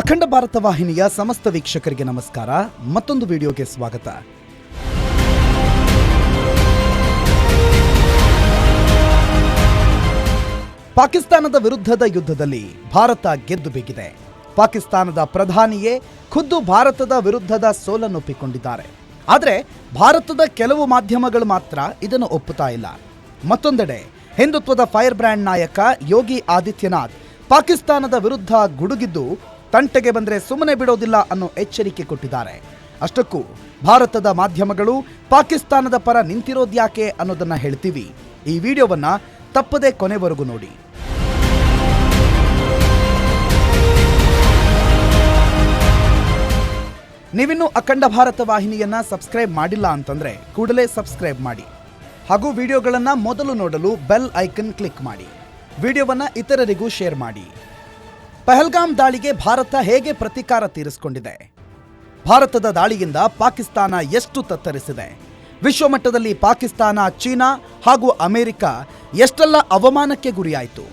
ಅಖಂಡ ಭಾರತ ವಾಹಿನಿಯ ಸಮಸ್ತ ವೀಕ್ಷಕರಿಗೆ ನಮಸ್ಕಾರ. ಮತ್ತೊಂದು ವಿಡಿಯೋಗೆ ಸ್ವಾಗತ. ಪಾಕಿಸ್ತಾನದ ವಿರುದ್ಧದ ಯುದ್ಧದಲ್ಲಿ ಭಾರತ ಗೆದ್ದು ಬಿಗಿದೆ. ಪಾಕಿಸ್ತಾನದ ಪ್ರಧಾನಿಯೇ ಖುದ್ದು ಭಾರತದ ವಿರುದ್ಧದ ಸೋಲನ್ನೊಪ್ಪಿಕೊಂಡಿದ್ದಾರೆ ಆದರೆ ಭಾರತದ ಕೆಲವು ಮಾಧ್ಯಮಗಳು ಮಾತ್ರ ಇದನ್ನು ಒಪ್ಪುತ್ತಾ ಇಲ್ಲ. ಮತ್ತೊಂದೆಡೆ ಹಿಂದುತ್ವದ ಫೈರ್ ಬ್ರ್ಯಾಂಡ್ ನಾಯಕ ಯೋಗಿ ಆದಿತ್ಯನಾಥ್ ಪಾಕಿಸ್ತಾನದ ವಿರುದ್ಧ ಗುಡುಗಿದ್ದು ತಂಟೆಗೆ ಬಂದರೆ ಸುಮ್ಮನೆ ಬಿಡೋದಿಲ್ಲ ಅನ್ನೋ ಎಚ್ಚರಿಕೆ ಕೊಟ್ಟಿದ್ದಾರೆ. ಅಷ್ಟಕ್ಕೂ ಭಾರತದ ಮಾಧ್ಯಮಗಳು ಪಾಕಿಸ್ತಾನದ ಪರ ನಿಂತಿರೋದ್ಯಾಕೆ ಅನ್ನೋದನ್ನ ಹೇಳ್ತೀವಿ. ಈ ವಿಡಿಯೋವನ್ನ ತಪ್ಪದೇ ಕೊನೆವರೆಗೂ ನೋಡಿ. ನೀವಿನ್ನೂ ಅಖಂಡ ಭಾರತ ವಾಹಿನಿಯನ್ನ ಸಬ್ಸ್ಕ್ರೈಬ್ ಮಾಡಿಲ್ಲ ಅಂತಂದ್ರೆ ಕೂಡಲೇ ಸಬ್ಸ್ಕ್ರೈಬ್ ಮಾಡಿ. ಹಾಗೂ ವಿಡಿಯೋಗಳನ್ನ ಮೊದಲು ನೋಡಲು ಬೆಲ್ ಐಕನ್ ಕ್ಲಿಕ್ ಮಾಡಿ. ವಿಡಿಯೋವನ್ನ ಇತರರಿಗೂ ಶೇರ್ ಮಾಡಿ. ಪಹಲ್ಗಾಮ್ ದಾಳಿಗೆ ಭಾರತ ಹೇಗೆ ಪ್ರತೀಕಾರ ತೀರಿಸಿಕೊಂಡಿದೆ? ಭಾರತದ ದಾಳಿಯಿಂದ ಪಾಕಿಸ್ತಾನ ಎಷ್ಟು ತತ್ತರಿಸಿದೆ? ವಿಶ್ವಮಟ್ಟದಲ್ಲಿ ಪಾಕಿಸ್ತಾನ, ಚೀನಾ ಹಾಗೂ ಅಮೆರಿಕ ಎಷ್ಟೆಲ್ಲ ಅವಮಾನಕ್ಕೆ ಗುರಿಯಾಯಿತು?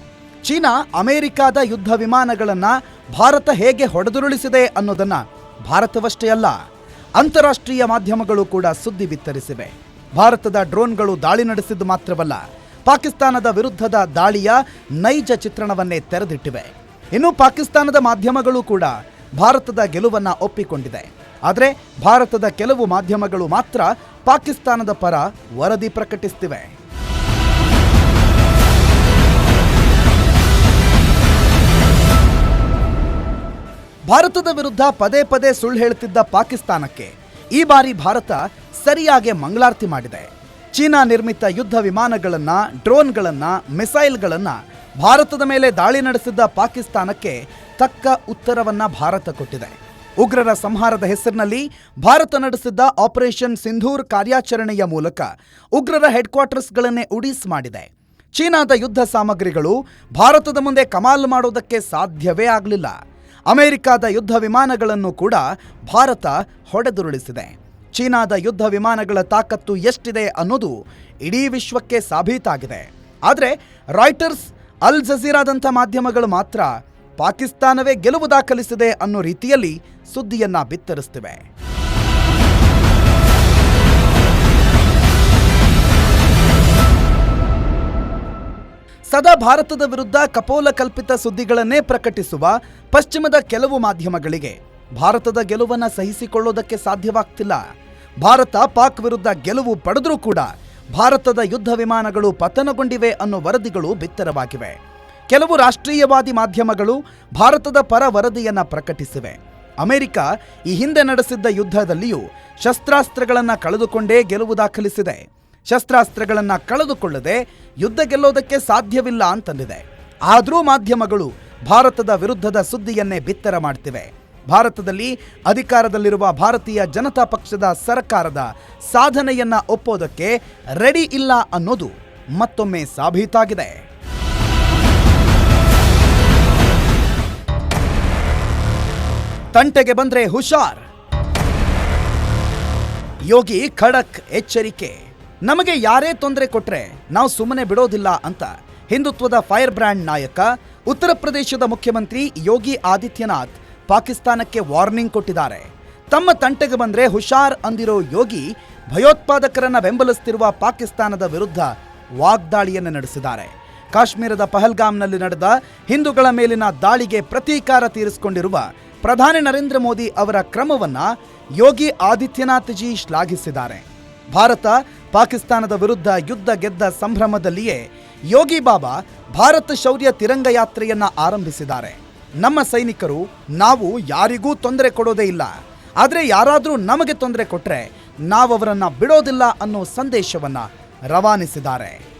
ಚೀನಾ ಅಮೆರಿಕಾದ ಯುದ್ಧ ವಿಮಾನಗಳನ್ನು ಭಾರತ ಹೇಗೆ ಹೊಡೆದುರುಳಿಸಿದೆ ಅನ್ನೋದನ್ನು ಭಾರತವಷ್ಟೇ ಅಲ್ಲ, ಅಂತಾರಾಷ್ಟ್ರೀಯ ಮಾಧ್ಯಮಗಳು ಕೂಡ ಸುದ್ದಿ ಬಿತ್ತರಿಸಿವೆ. ಭಾರತದ ಡ್ರೋನ್ಗಳು ದಾಳಿ ನಡೆಸಿದ್ದು ಮಾತ್ರವಲ್ಲ, ಪಾಕಿಸ್ತಾನದ ವಿರುದ್ಧದ ದಾಳಿಯ ನೈಜ ಚಿತ್ರಣವನ್ನೇ ತೆರೆದಿಟ್ಟಿವೆ. ಇನ್ನು ಪಾಕಿಸ್ತಾನದ ಮಾಧ್ಯಮಗಳು ಕೂಡ ಭಾರತದ ಗೆಲುವನ್ನ ಒಪ್ಪಿಕೊಂಡಿದೆ. ಆದರೆ ಭಾರತದ ಕೆಲವು ಮಾಧ್ಯಮಗಳು ಮಾತ್ರ ಪಾಕಿಸ್ತಾನದ ಪರ ವರದಿ ಪ್ರಕಟಿಸ್ತಿವೆ. ಭಾರತದ ವಿರುದ್ಧ ಪದೇ ಪದೇ ಸುಳ್ಳು ಹೇಳುತ್ತಿದ್ದ ಪಾಕಿಸ್ತಾನಕ್ಕೆ ಈ ಬಾರಿ ಭಾರತ ಸರಿಯಾಗಿ ಮಂಗಳಾರತಿ ಮಾಡಿದೆ. ಚೀನಾ ನಿರ್ಮಿತ ಯುದ್ಧ ವಿಮಾನಗಳನ್ನ, ಡ್ರೋನ್ಗಳನ್ನ, ಮಿಸೈಲ್ಗಳನ್ನ ಭಾರತದ ಮೇಲೆ ದಾಳಿ ನಡೆಸಿದ್ದ ಪಾಕಿಸ್ತಾನಕ್ಕೆ ತಕ್ಕ ಉತ್ತರವನ್ನ ಭಾರತ ಕೊಟ್ಟಿದೆ. ಉಗ್ರರ ಸಂಹಾರದ ಹೆಸರಿನಲ್ಲಿ ಭಾರತ ನಡೆಸಿದ್ದ ಆಪರೇಷನ್ ಸಿಂಧೂರ್ ಕಾರ್ಯಾಚರಣೆಯ ಮೂಲಕ ಉಗ್ರರ ಹೆಡ್ ಕ್ವಾರ್ಟರ್ಸ್ಗಳನ್ನೇ ಉಡೀಸ್ ಮಾಡಿದೆ. ಚೀನಾದ ಯುದ್ಧ ಸಾಮಗ್ರಿಗಳು ಭಾರತದ ಮುಂದೆ ಕಮಾಲ್ ಮಾಡೋದಕ್ಕೆ ಸಾಧ್ಯವೇ ಆಗಲಿಲ್ಲ. ಅಮೆರಿಕಾದ ಯುದ್ಧ ವಿಮಾನಗಳನ್ನು ಕೂಡ ಭಾರತ ಹೊಡೆದುರುಳಿಸಿದೆ. ಚೀನಾದ ಯುದ್ಧ ವಿಮಾನಗಳ ತಾಕತ್ತು ಎಷ್ಟಿದೆ ಅನ್ನೋದು ಇಡೀ ವಿಶ್ವಕ್ಕೆ ಸಾಬೀತಾಗಿದೆ. ಆದರೆ ರಾಯ್ಟರ್ಸ್ ಅಲ್ ಜಜೀರಾದಂಥ ಮಾಧ್ಯಮಗಳು ಮಾತ್ರ ಪಾಕಿಸ್ತಾನವೇ ಗೆಲುವು ದಾಖಲಿಸಿದೆ ಅನ್ನೋ ರೀತಿಯಲ್ಲಿ ಸುದ್ದಿಯನ್ನ ಬಿತ್ತರಿಸ್ತಿವೆ. ಸದಾ ಭಾರತದ ವಿರುದ್ಧ ಕಪೋಲ ಕಲ್ಪಿತ ಸುದ್ದಿಗಳನ್ನೇ ಪ್ರಕಟಿಸುವ ಪಶ್ಚಿಮದ ಕೆಲವು ಮಾಧ್ಯಮಗಳಿಗೆ ಭಾರತದ ಗೆಲುವನ್ನು ಸಹಿಸಿಕೊಳ್ಳೋದಕ್ಕೆ ಸಾಧ್ಯವಾಗ್ತಿಲ್ಲ. ಭಾರತ ಪಾಕ್ ವಿರುದ್ಧ ಗೆಲುವು ಪಡೆದರೂ ಕೂಡ ಭಾರತದ ಯುದ್ಧ ವಿಮಾನಗಳು ಪತನಗೊಂಡಿವೆ ಅನ್ನೋ ವರದಿಗಳು ಬಿತ್ತರವಾಗಿವೆ. ಕೆಲವು ರಾಷ್ಟ್ರೀಯವಾದಿ ಮಾಧ್ಯಮಗಳು ಭಾರತದ ಪರ ವರದಿಯನ್ನು ಪ್ರಕಟಿಸಿವೆ. ಅಮೆರಿಕ ಈ ಹಿಂದೆ ನಡೆಸಿದ್ದ ಯುದ್ಧದಲ್ಲಿಯೂ ಶಸ್ತ್ರಾಸ್ತ್ರಗಳನ್ನು ಕಳೆದುಕೊಂಡೇ ಗೆಲುವು ದಾಖಲಿಸಿದೆ. ಶಸ್ತ್ರಾಸ್ತ್ರಗಳನ್ನು ಕಳೆದುಕೊಳ್ಳದೆ ಯುದ್ಧ ಗೆಲ್ಲೋದಕ್ಕೆ ಸಾಧ್ಯವಿಲ್ಲ ಅಂತಂದಿದೆ. ಆದರೂ ಮಾಧ್ಯಮಗಳು ಭಾರತದ ವಿರುದ್ಧದ ಸುದ್ದಿಯನ್ನೇ ಬಿತ್ತರ ಮಾಡ್ತಿವೆ. ಭಾರತದಲ್ಲಿ ಅಧಿಕಾರದಲ್ಲಿರುವ ಭಾರತೀಯ ಜನತಾ ಪಕ್ಷದ ಸರ್ಕಾರದ ಸಾಧನೆಯನ್ನ ಒಪ್ಪೋದಕ್ಕೆ ರೆಡಿ ಇಲ್ಲ ಅನ್ನೋದು ಮತ್ತೊಮ್ಮೆ ಸಾಬೀತಾಗಿದೆ. ತಂಟೆಗೆ ಬಂದ್ರೆ ಹುಷಾರ್. ಯೋಗಿ ಖಡಕ್ ಎಚ್ಚರಿಕೆ. ನಮಗೆ ಯಾರೇ ತೊಂದರೆ ಕೊಟ್ರೆ ನಾವು ಸುಮ್ಮನೆ ಬಿಡೋದಿಲ್ಲ ಅಂತ ಹಿಂದುತ್ವದ ಫೈರ್ ಬ್ರ್ಯಾಂಡ್ ನಾಯಕ, ಉತ್ತರ ಪ್ರದೇಶದ ಮುಖ್ಯಮಂತ್ರಿ ಯೋಗಿ ಆದಿತ್ಯನಾಥ್ ಪಾಕಿಸ್ತಾನಕ್ಕೆ ವಾರ್ನಿಂಗ್ ಕೊಟ್ಟಿದ್ದಾರೆ. ತಮ್ಮ ತಂಟೆಗೆ ಬಂದ್ರೆ ಹುಷಾರ್ ಅಂದಿರೋ ಯೋಗಿ ಭಯೋತ್ಪಾದಕರನ್ನ ಬೆಂಬಲಿಸುತ್ತಿರುವ ಪಾಕಿಸ್ತಾನದ ವಿರುದ್ಧ ವಾಗ್ದಾಳಿಯನ್ನು ನಡೆಸಿದ್ದಾರೆ. ಕಾಶ್ಮೀರದ ಪಹಲ್ಗಾಮ್ನಲ್ಲಿ ನಡೆದ ಹಿಂದೂಗಳ ಮೇಲಿನ ದಾಳಿಗೆ ಪ್ರತೀಕಾರ ತೀರಿಸಿಕೊಂಡಿರುವ ಪ್ರಧಾನಿ ನರೇಂದ್ರ ಮೋದಿ ಅವರ ಕ್ರಮವನ್ನ ಯೋಗಿ ಆದಿತ್ಯನಾಥ್ ಜಿ ಶ್ಲಾಘಿಸಿದ್ದಾರೆ. ಭಾರತ ಪಾಕಿಸ್ತಾನದ ವಿರುದ್ಧ ಯುದ್ಧ ಗೆದ್ದ ಸಂಭ್ರಮದಲ್ಲಿಯೇ ಯೋಗಿ ಬಾಬಾ ಭಾರತ ಶೌರ್ಯ ತಿರಂಗ ಯಾತ್ರೆಯನ್ನ ಆರಂಭಿಸಿದ್ದಾರೆ. ನಮ್ಮ ಸೈನಿಕರು ನಾವು ಯಾರಿಗೂ ತೊಂದರೆ ಕೊಡೋದೇ ಇಲ್ಲ. ಆದರೆ ಯಾರಾದರೂ ನಮಗೆ ತೊಂದರೆ ಕೊಟ್ಟರೆ ನಾವು ಅವರನ್ನು ಬಿಡೋದಿಲ್ಲ ಅನ್ನೋ ಸಂದೇಶವನ್ನ ರವಾನಿಸಿದ್ದಾರೆ.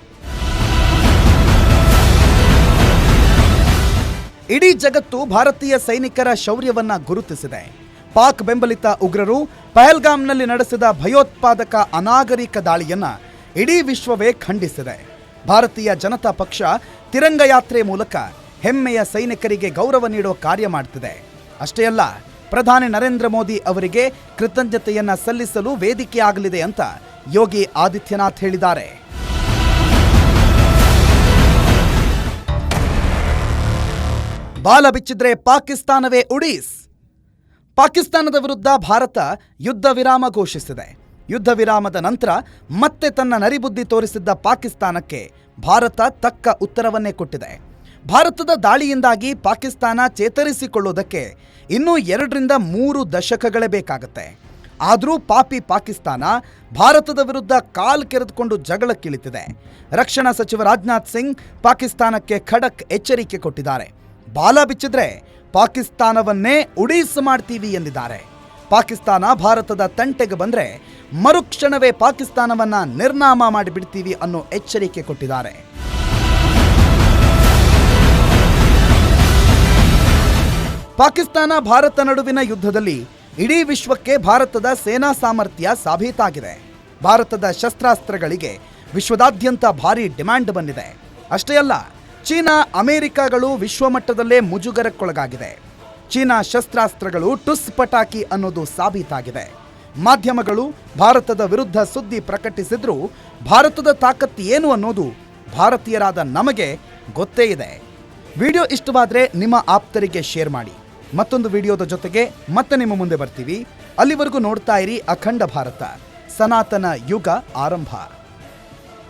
ಇಡೀ ಜಗತ್ತು ಭಾರತೀಯ ಸೈನಿಕರ ಶೌರ್ಯವನ್ನ ಗುರುತಿಸಿದೆ. ಪಾಕ್ ಬೆಂಬಲಿತ ಉಗ್ರರು ಪಹಲ್ಗಾಮ್ನಲ್ಲಿ ನಡೆಸಿದ ಭಯೋತ್ಪಾದಕ ಅನಾಗರಿಕ ದಾಳಿಯನ್ನ ಇಡೀ ವಿಶ್ವವೇ ಖಂಡಿಸಿದೆ. ಭಾರತೀಯ ಜನತಾ ಪಕ್ಷ ತಿರಂಗ ಯಾತ್ರೆ ಮೂಲಕ ಹೆಮ್ಮೆಯ ಸೈನಿಕರಿಗೆ ಗೌರವ ನೀಡೋ ಕಾರ್ಯ ಮಾಡ್ತಿದೆ. ಅಷ್ಟೇ ಅಲ್ಲ, ಪ್ರಧಾನಿ ನರೇಂದ್ರ ಮೋದಿ ಅವರಿಗೆ ಕೃತಜ್ಞತೆಯನ್ನ ಸಲ್ಲಿಸಲು ವೇದಿಕೆಯಾಗಲಿದೆ ಅಂತ ಯೋಗಿ ಆದಿತ್ಯನಾಥ್ ಹೇಳಿದ್ದಾರೆ. ಬಾಲ ಬಿಚ್ಚಿದ್ರೆ ಪಾಕಿಸ್ತಾನವೇ ಉಡೀಸ್. ಪಾಕಿಸ್ತಾನದ ವಿರುದ್ಧ ಭಾರತ ಯುದ್ಧ ವಿರಾಮ ಘೋಷಿಸಿದೆ. ಯುದ್ಧ ವಿರಾಮದ ನಂತರ ಮತ್ತೆ ತನ್ನ ನರಿಬುದ್ಧಿ ತೋರಿಸಿದ್ದ ಪಾಕಿಸ್ತಾನಕ್ಕೆ ಭಾರತ ತಕ್ಕ ಉತ್ತರವನ್ನೇ ಕೊಟ್ಟಿದೆ. ಭಾರತದ ದಾಳಿಯಿಂದಾಗಿ ಪಾಕಿಸ್ತಾನ ಚೇತರಿಸಿಕೊಳ್ಳುವುದಕ್ಕೆ ಇನ್ನೂ ಎರಡರಿಂದ ಮೂರು ದಶಕಗಳೇ ಬೇಕಾಗುತ್ತೆ. ಆದರೂ ಪಾಪಿ ಪಾಕಿಸ್ತಾನ ಭಾರತದ ವಿರುದ್ಧ ಕಾಲ್ ಕೆರೆದುಕೊಂಡು ಜಗಳಕ್ಕಿಳಿತಿದೆ. ರಕ್ಷಣಾ ಸಚಿವ ರಾಜನಾಥ್ ಸಿಂಗ್ ಪಾಕಿಸ್ತಾನಕ್ಕೆ ಖಡಕ್ ಎಚ್ಚರಿಕೆ ಕೊಟ್ಟಿದ್ದಾರೆ. ಬಾಲ ಬಿಚ್ಚಿದ್ರೆ ಪಾಕಿಸ್ತಾನವನ್ನೇ ಉಡೀಸ್ ಮಾಡ್ತೀವಿ ಎಂದಿದ್ದಾರೆ. ಪಾಕಿಸ್ತಾನ ಭಾರತದ ತಂಟೆಗೆ ಬಂದರೆ ಮರುಕ್ಷಣವೇ ಪಾಕಿಸ್ತಾನವನ್ನು ನಿರ್ನಾಮ ಮಾಡಿಬಿಡ್ತೀವಿ ಅನ್ನೋ ಎಚ್ಚರಿಕೆ ಕೊಟ್ಟಿದ್ದಾರೆ. ಪಾಕಿಸ್ತಾನ ಭಾರತ ನಡುವಿನ ಯುದ್ಧದಲ್ಲಿ ಇಡೀ ವಿಶ್ವಕ್ಕೆ ಭಾರತದ ಸೇನಾ ಸಾಮರ್ಥ್ಯ ಸಾಬೀತಾಗಿದೆ. ಭಾರತದ ಶಸ್ತ್ರಾಸ್ತ್ರಗಳಿಗೆ ವಿಶ್ವದಾದ್ಯಂತ ಭಾರೀ ಡಿಮ್ಯಾಂಡ್ ಬಂದಿದೆ. ಅಷ್ಟೇ ಅಲ್ಲ, ಚೀನಾ, ಅಮೆರಿಕಗಳು ವಿಶ್ವಮಟ್ಟದಲ್ಲೇ ಮುಜುಗರಕ್ಕೊಳಗಾಗಿದೆ. ಚೀನಾ ಶಸ್ತ್ರಾಸ್ತ್ರಗಳು ಟುಸ್ ಪಟಾಕಿ ಅನ್ನೋದು ಸಾಬೀತಾಗಿದೆ. ಮಾಧ್ಯಮಗಳು ಭಾರತದ ವಿರುದ್ಧ ಸುದ್ದಿ ಪ್ರಕಟಿಸಿದ್ರೂ ಭಾರತದ ತಾಕತ್ತು ಏನು ಅನ್ನೋದು ಭಾರತೀಯರಾದ ನಮಗೆ ಗೊತ್ತೇ ಇದೆ. ವಿಡಿಯೋ ಇಷ್ಟವಾದರೆ ನಿಮ್ಮ ಆಪ್ತರಿಗೆ ಶೇರ್ ಮಾಡಿ. ಮತ್ತೊಂದು ವಿಡಿಯೋದ ಜೊತೆಗೆ ಮತ್ತೆ ನಿಮ್ಮ ಮುಂದೆ ಬರ್ತೀವಿ. ಅಲ್ಲಿವರೆಗೂ ನೋಡ್ತಾ ಇರಿ ಅಖಂಡ ಭಾರತ. ಸನಾತನ ಯುಗ ಆರಂಭ.